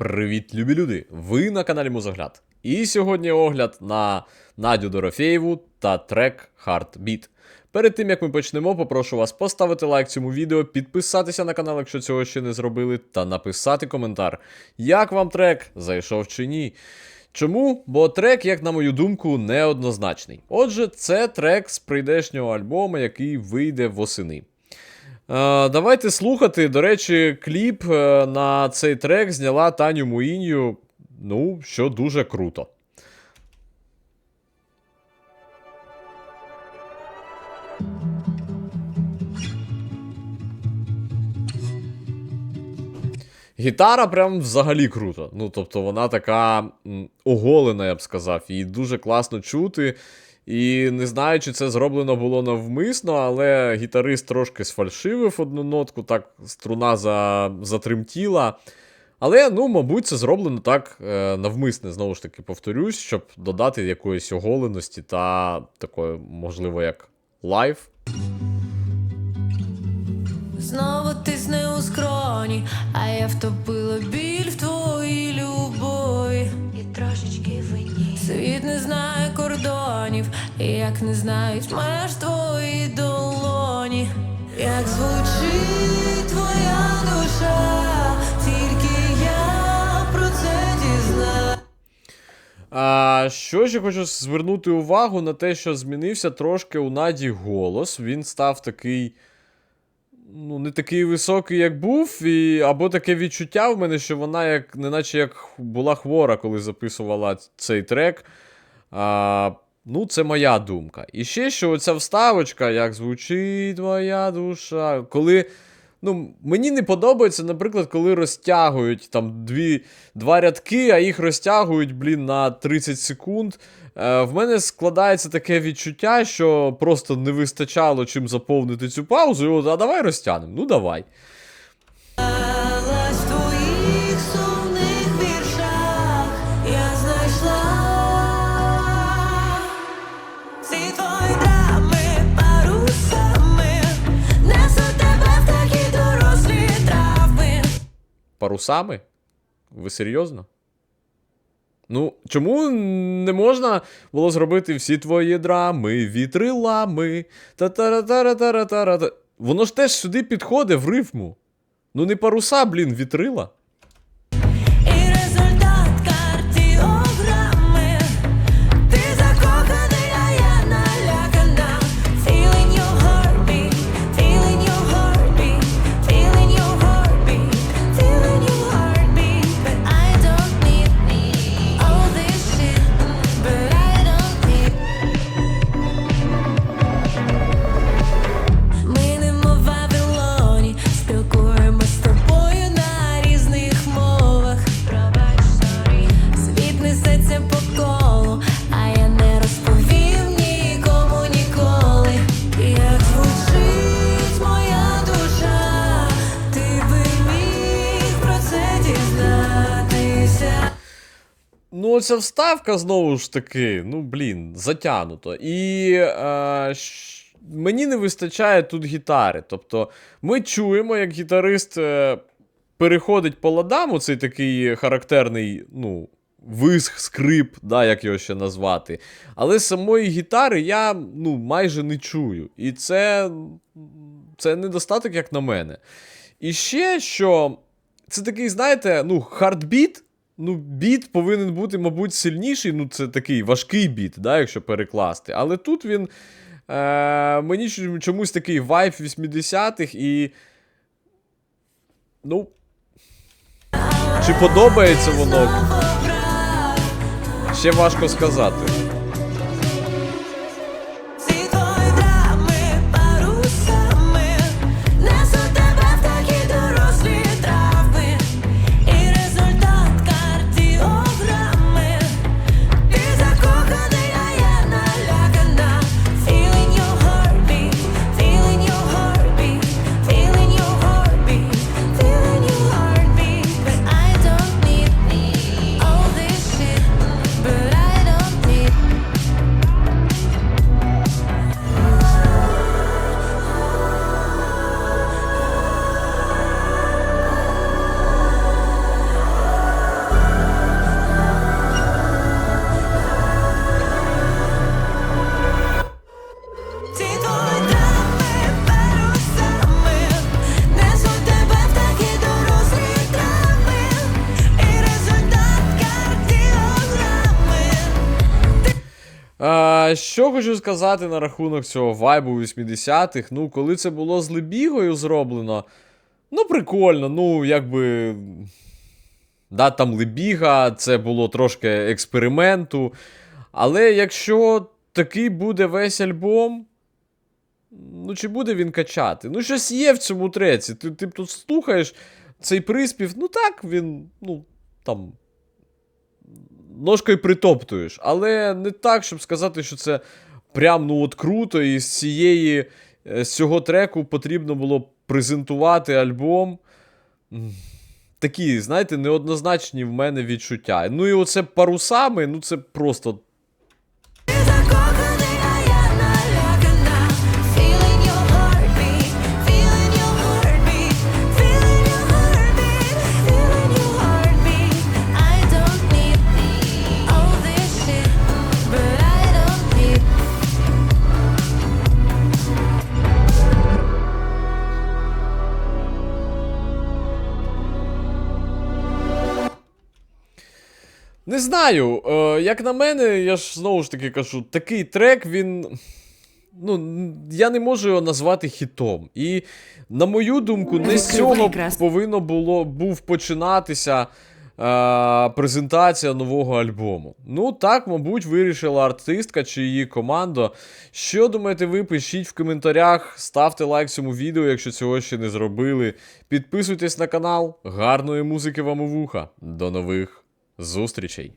Привіт, любі люди! Ви на каналі Музогляд. І сьогодні огляд на Надю Дорофєєву та трек Heartbeat. Перед тим як ми почнемо, попрошу вас поставити лайк цьому відео, підписатися на канал, якщо цього ще не зробили, та написати коментар, як вам трек зайшов чи ні. Чому? Бо трек, як на мою думку, неоднозначний. Отже, це трек з прийдешнього альбому, який вийде восени. Е, давайте слухати. До речі, кліп е, на цей трек зняла Таню Муїнью, ну, що дуже круто. Гітара прям взагалі круто. Ну, тобто вона така оголена, я б сказав, її дуже класно чути. І не знаю, чи це зроблено було навмисно, але гітарист трошки сфальшивив одну нотку, так струна за, затремтіла. Але, ну, мабуть, це зроблено так е, навмисне, знову ж таки, повторюсь, щоб додати якоїсь оголеності та такої, можливо, як лайв. Знову тисне у скроні, а я втопила біль в твоїй любові. І трошечки вині. Світ не знає як не знають меж твої долоні. Як звучить твоя душа, тільки я про це дізнаюсь. А, що ще хочу звернути увагу на те, що змінився трошки у Наді голос. Він став такий. Ну, не такий високий, як був, і, або таке відчуття в мене, що вона як, неначе як була хвора, коли записувала цей трек. А, ну, це моя думка. І ще що оця вставочка, як звучить моя душа. Коли. Ну, мені не подобається, наприклад, коли розтягують там дві, два рядки, а їх розтягують, блін, на 30 секунд. Е, в мене складається таке відчуття, що просто не вистачало чим заповнити цю паузу. І от, а давай розтягнемо. Ну давай. Парусами? Ви серйозно? Ну, чому не можна було зробити всі твої драми, вітрилами? Та-та-ра-та-ра-та-ра-та-ра. Воно ж теж сюди підходить в рифму. Ну не паруса, блін, вітрила. Ну, ця вставка знову ж таки, ну блін, затянуто. І е, мені не вистачає тут гітари. Тобто, ми чуємо, як гітарист е, переходить по ладам, оцей такий характерний, ну, виск, скрип, да, як його ще назвати. Але самої гітари я ну, майже не чую. І це, це недостаток, як на мене. І ще що. Це такий, знаєте, ну, хардбіт. Ну, біт повинен бути, мабуть, сильніший. Ну, це такий важкий біт, да, якщо перекласти. Але тут він. Е, мені чомусь такий вайб 80-х і. Ну. Чи подобається воно? Ще важко сказати. А, що хочу сказати на рахунок цього вайбу 80-х. Ну, коли це було з Лебігою зроблено, ну, прикольно, ну, якби. Да, там Лебіга, це було трошки експерименту. Але якщо такий буде весь альбом, ну чи буде він качати? Ну, щось є в цьому треці. Ти, ти тут слухаєш цей приспів, ну так, він, ну, там. Ножкою притоптуєш. Але не так, щоб сказати, що це прям ну от круто, і з цієї, е, з цього треку потрібно було презентувати альбом. Такі, знаєте, неоднозначні в мене відчуття. Ну і оце парусами, ну це просто Не знаю. Е, як на мене, я ж знову ж таки кажу, такий трек, він. Ну, я не можу його назвати хітом. І, на мою думку, не з цього повинно було був починатися е, презентація нового альбому. Ну, так, мабуть, вирішила артистка чи її команда. Що думаєте, ви пишіть в коментарях, ставте лайк цьому відео, якщо цього ще не зробили. Підписуйтесь на канал. Гарної музики вам у вуха. До нових зустрічей!